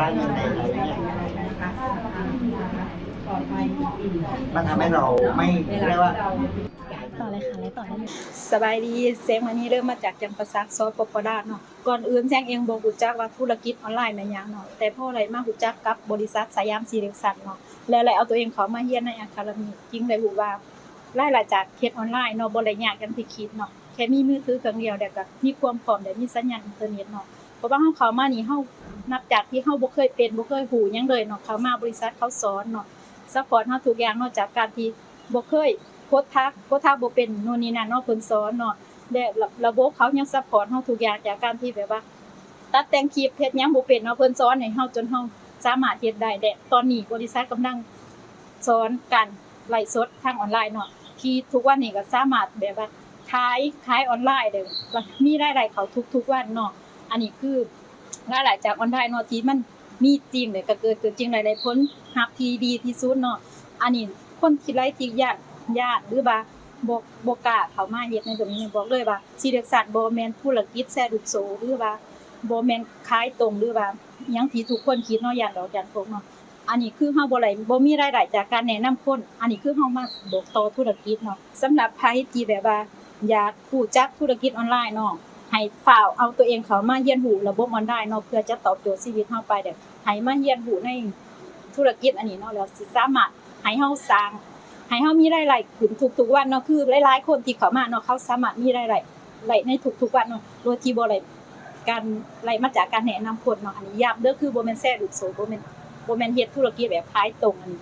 ร้างินไหนอะไรเงี้ยปลอดภัยอิ่มมันทำให้เราไม่เรียกว่าต่อเลยค่ะเลยต่อได้เลยสบายดีเซงวันนี้เริ่มมาจากจังประซักซอยปปดาเนาะก่อนอื่นแซงเองบ่รู้จักว่าธุรกิจออนไลน์ม่นหยังเนาะแต่พออะไรมารู้จักกับบริษัทสยามซีเรียสันเนาะแล้วเลยเอาตัวเองเขามาเรียนในอะคาเดมีจริงได้รู้ว่ารายละจากเฮ็ดออนไลน์เนาะบ่ได้ยากกันที่คิดเนาะแค่มีมือถือเครื่องเดียวแล้วก็มีความพร้อมแล้วมีสัญญาณอินเทอร์เน็ตเนาะเพราะว่าเฮาเข้ามานี่เฮา นับจากที่เฮาบ่เคยเป็นบ่เคยหูยังเลยเนาะเขามาบริษัทเขาสอนเนาะซัพพอร์ตเฮาทุกอย่างเนาะจากการที่บ่เคยโคตรทักโคตรทักบ่เป็นโน่นนี่นั่นเนาะเพิ่นสอนเนาะและระระบบเขายังซัพพอร์ตเฮาทุกอย่างจากการที่แบบว่า ตัดแต่งคลิปเฮ็ดยังบ่เป็นเนาะเพิ่นสอนให้เฮาจนเฮาสามารถเฮ็ดได้และตอนนี้บริษัทกำลังสอนการไลฟ์สดทางออนไลน์เนาะที่ทุกวันนี้ก็สามารถแบบว่าขายขายออนไลน์ได้ว่ามีรายได้เขาทุกๆวันเนาะอันนี้คือ รายได้จากออนไลน์นาะที่มันมีจริงเลยก็เกิดเกิดจริงหลายๆผลลัพธ์ที่ดีที่สุดเนาะอันนี้คนที่ไลฟ์ที่ยากญาติหรือว่าบ่บ่กล้าเขามาเฮ็ดในตรงนี้บอกเลยว่าสิเลือกสัตว์บ่แม่นธุรกิจแซ่ดุกโซหรือว่าบ่แม่นขายตรงหรือว่ายังที่ทุกคนคิดเนาะอย่างดอกอย่างพวกเนาะอันนี้คือเฮาบ่ได้บ่มีรายได้จากการแนะนำคน อันนี้คือเฮามาบอกต่อธุรกิจเนาะสำหรับใครที่แบบว่าอยากรู้จักธุรกิจออนไลน์เนาะ ให้ฝ่าวเอาตัวเองเขามาเรียนรู้ระบบออนไลน์เนาะเพื่อจะตอบโจทย์ชีวิตเฮาไปเด้อให้มาเรียนรู้ในธุรกิจอันนี้เนาะแล้วสิสามารถให้เฮาสร้างให้เฮามีรายได้ขึ้นทุกๆวันเนาะคือหลายๆคนที่เข้ามาเนาะเขาสามารถมีรายได้ได้ในทุกๆวันเนาะโดยที่บ่ได้การไล่มาจากการแนะนำคนเนาะอันนี้ย้ำเด้อคือบ่แม่นแซ่ลูกโซ่บ่แม่นบ่แม่นเฮ็ดธุรกิจแบบขายตรงอันนี้